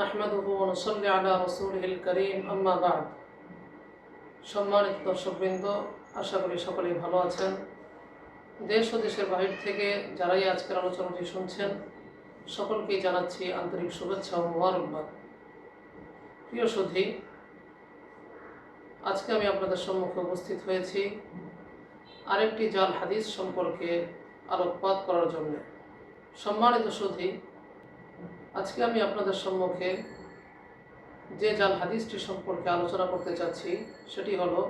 নাহমাদুহু ওনসল্লি আলা রসুলহিল করিম। আম্মা বাদ। সম্মানিত দর্শকবৃন্দ, আশা করি সকলেই ভালো আছেন। দেশ ও দেশের বাহির থেকে যারাই আজকের আলোচনাটি শুনছেন, সকলকেই জানাচ্ছি আন্তরিক শুভেচ্ছা ও মোবারকবাদ। প্রিয় সুধী, আজকে আমি আপনাদের সম্মুখে উপস্থিত হয়েছি আরেকটি জাল হাদিস সম্পর্কে আলোকপাত করার জন্য। সম্মানিত সুধী আজকে আমি আপনাদের সম্মুখে যে জাল হাদিসটি সম্পর্কে আলোচনা করতে চাচ্ছি, সেটি হলো,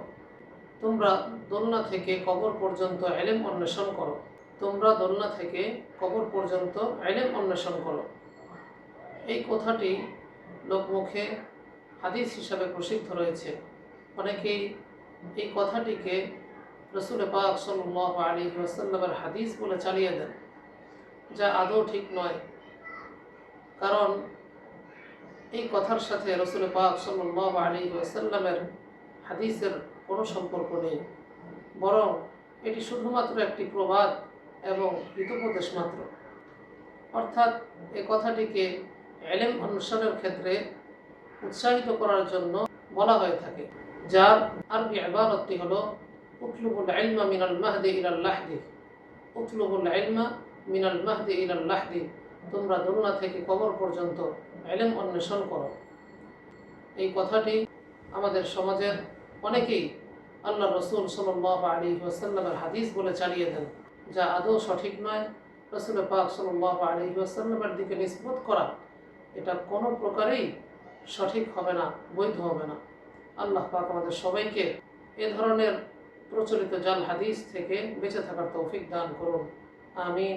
তোমরা দোলনা থেকে কবর পর্যন্ত এলেম অন্বেষণ করো। তোমরা দোলনা থেকে কবর পর্যন্ত এলেম অন্বেষণ করো। এই কথাটি লোকমুখে হাদিস হিসাবে প্রসিদ্ধ রয়েছে। অনেকেই এই কথাটিকে রসুল পাক সাল্লাহ আলী ওয়াসাল্লামের হাদিস বলে চালিয়ে দেন, যা আদৌ ঠিক নয়। কারণ এই কথার সাথে রসুল পাক সাল্লাহ আলী ওয়াসাল্লামের হাদিসের কোনো সম্পর্ক নেই। বরং এটি শুধুমাত্র একটি প্রবাদ এবং হিতোপদেশ মাত্র। অর্থাৎ এ কথাটিকে এলেম অনুসারের ক্ষেত্রে উৎসাহিত করার জন্য বলা হয়ে থাকে, যার আরবি আবারতটি হল, উতলুবুল ইলমা মিনাল মাহদি ইলাল লাহদি উতলুবুল ইলমা মিনাল মাহদি ইলাল তোমরা দোলনা থেকে কবর পর্যন্ত এলেম অন্বেষণ করো। এই কথাটি আমাদের সমাজের অনেকেই আল্লাহ রসুল সাল্লাহ আলী ওয়াসাল্লামের হাদিস বলে চালিয়ে দেন, যা আদৌ সঠিক নয়। রসুল পাক সাল্লাহ আলী ওয়াসাল্লামের দিকে নিষ্পত করা, এটা কোনো প্রকারেই সঠিক হবে না, বৈধ হবে না। আল্লাহ পাক আমাদের সবাইকে এ ধরনের প্রচলিত জাল হাদিস থেকে বেঁচে থাকার তৌফিক দান করুন। আমিন।